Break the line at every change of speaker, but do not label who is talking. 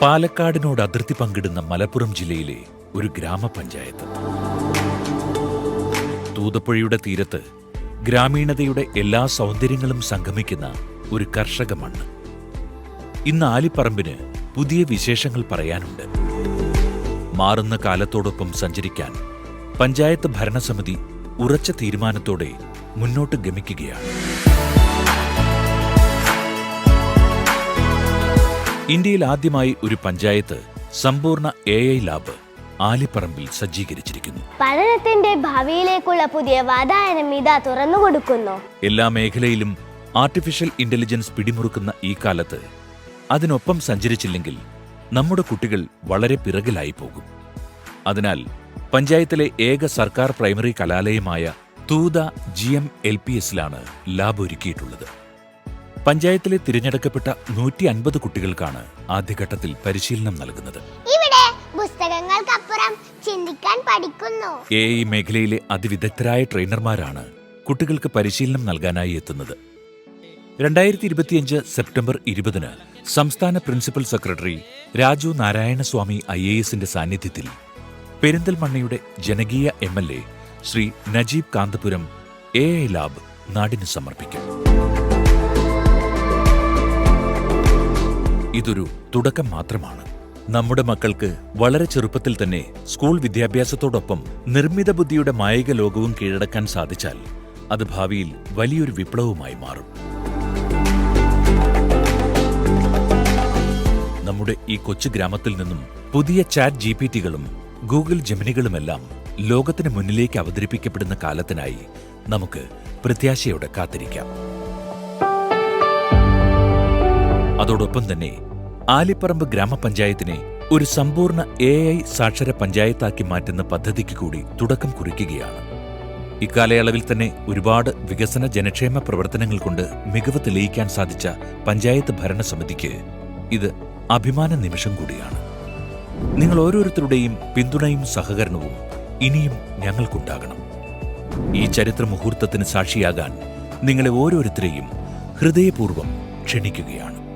പാലക്കാടിനോട് അതിർത്തി പങ്കിടുന്ന മലപ്പുറം ജില്ലയിലെ ഒരു ഗ്രാമപഞ്ചായത്ത്. തൂതപ്പുഴയുടെ തീരത്ത് ഗ്രാമീണതയുടെ എല്ലാ സൗന്ദര്യങ്ങളും സംഗമിക്കുന്ന ഒരു കർഷക മണ്ണ്. ഇന്ന് ആലിപ്പറമ്പിന് പുതിയ വിശേഷങ്ങൾ പറയാനുണ്ട്. മാറുന്ന കാലത്തോടൊപ്പം സഞ്ചരിക്കാൻ പഞ്ചായത്ത് ഭരണസമിതി ഉറച്ച തീരുമാനത്തോടെ മുന്നോട്ട് ഗമിക്കുകയാണ്. ഇന്ത്യയിൽ ആദ്യമായി ഒരു പഞ്ചായത്ത് സമ്പൂർണ എ ഐ ലാബ് ആലിപ്പറമ്പിൽ സജ്ജീകരിച്ചിരിക്കുന്നു.
പഠനത്തിന്റെ ഭാവിയിലേക്കുള്ള പുതിയ വാതായനം ഇതാ തുറന്നു കൊടുക്കുന്നു.
എല്ലാ മേഖലയിലും ആർട്ടിഫിഷ്യൽ ഇന്റലിജൻസ് പിടിമുറുക്കുന്ന ഈ കാലത്ത് അതിനൊപ്പം സഞ്ചരിച്ചില്ലെങ്കിൽ നമ്മുടെ കുട്ടികൾ വളരെ പിറകിലായി പോകും. അതിനാൽ പഞ്ചായത്തിലെ ഏക സർക്കാർ primary കലാലയമായ Thootha G M L P എസിലാണ് lab ഒരുക്കിയിട്ടുള്ളത്. പഞ്ചായത്തിലെ തിരഞ്ഞെടുക്കപ്പെട്ട നൂറ്റി അൻപത് കുട്ടികൾക്കാണ് ആദ്യഘട്ടത്തിൽ പരിശീലനം നൽകുന്നത്.
ഇവിടെ പുസ്തകങ്ങൾക്കപ്പുറം ചിന്തിക്കാൻ പഠിക്കുന്നു.
എ ഐ മേഖലയിലെ അതിവിദഗ്ധരായ ട്രെയിനർമാരാണ് കുട്ടികൾക്ക് പരിശീലനം നൽകാനായി എത്തുന്നത്. രണ്ടായിരത്തി ഇരുപത്തിയഞ്ച് സെപ്റ്റംബർ ഇരുപതിന് സംസ്ഥാന principal secretary Raju Narayanaswamy I A എസിന്റെ സാന്നിധ്യത്തിൽ പെരിന്തൽമണ്ണയുടെ ജനകീയ M L A Shri Najeeb Kanthapuram A I lab നാടിന് സമർപ്പിക്കും. ഇതൊരു തുടക്കം മാത്രമാണ്. നമ്മുടെ മക്കൾക്ക് വളരെ ചെറുപ്പത്തിൽ തന്നെ സ്കൂൾ വിദ്യാഭ്യാസത്തോടൊപ്പം നിർമ്മിത ബുദ്ധിയുടെ മായിക ലോകവും കീഴടക്കാൻ സാധിച്ചാൽ അത് ഭാവിയിൽ വലിയൊരു വിപ്ലവമായി മാറും. നമ്മുടെ ഈ കൊച്ചു ഗ്രാമത്തിൽ നിന്നും പുതിയ ചാറ്റ് ജി പി ടികളും ഗൂഗിൾ ജെമിനികളുമെല്ലാം ലോകത്തിന് മുന്നിലേക്ക് അവതരിപ്പിക്കപ്പെടുന്ന കാലത്തിനായി നമുക്ക് പ്രത്യാശയോടെ കാത്തിരിക്കാം. അതോടൊപ്പം തന്നെ ആലിപ്പറമ്പ് ഗ്രാമപഞ്ചായത്തിനെ ഒരു സമ്പൂർണ എ ഐ സാക്ഷര പഞ്ചായത്താക്കി മാറ്റുന്ന പദ്ധതിക്ക് കൂടി തുടക്കം കുറിക്കുകയാണ്. ഇക്കാലയളവിൽ തന്നെ ഒരുപാട് വികസന ജനക്ഷേമ പ്രവർത്തനങ്ങൾ കൊണ്ട് മികവ് തെളിയിക്കാൻ സാധിച്ച പഞ്ചായത്ത് ഭരണസമിതിക്ക് ഇത് അഭിമാന നിമിഷം കൂടിയാണ്. നിങ്ങൾ ഓരോരുത്തരുടെയും പിന്തുണയും സഹകരണവും ഇനിയും ഞങ്ങൾക്കുണ്ടാകണം. ഈ ചരിത്ര മുഹൂർത്തത്തിന് സാക്ഷിയാകാൻ നിങ്ങളെ ഓരോരുത്തരെയും ഹൃദയപൂർവം ക്ഷണിക്കുകയാണ്.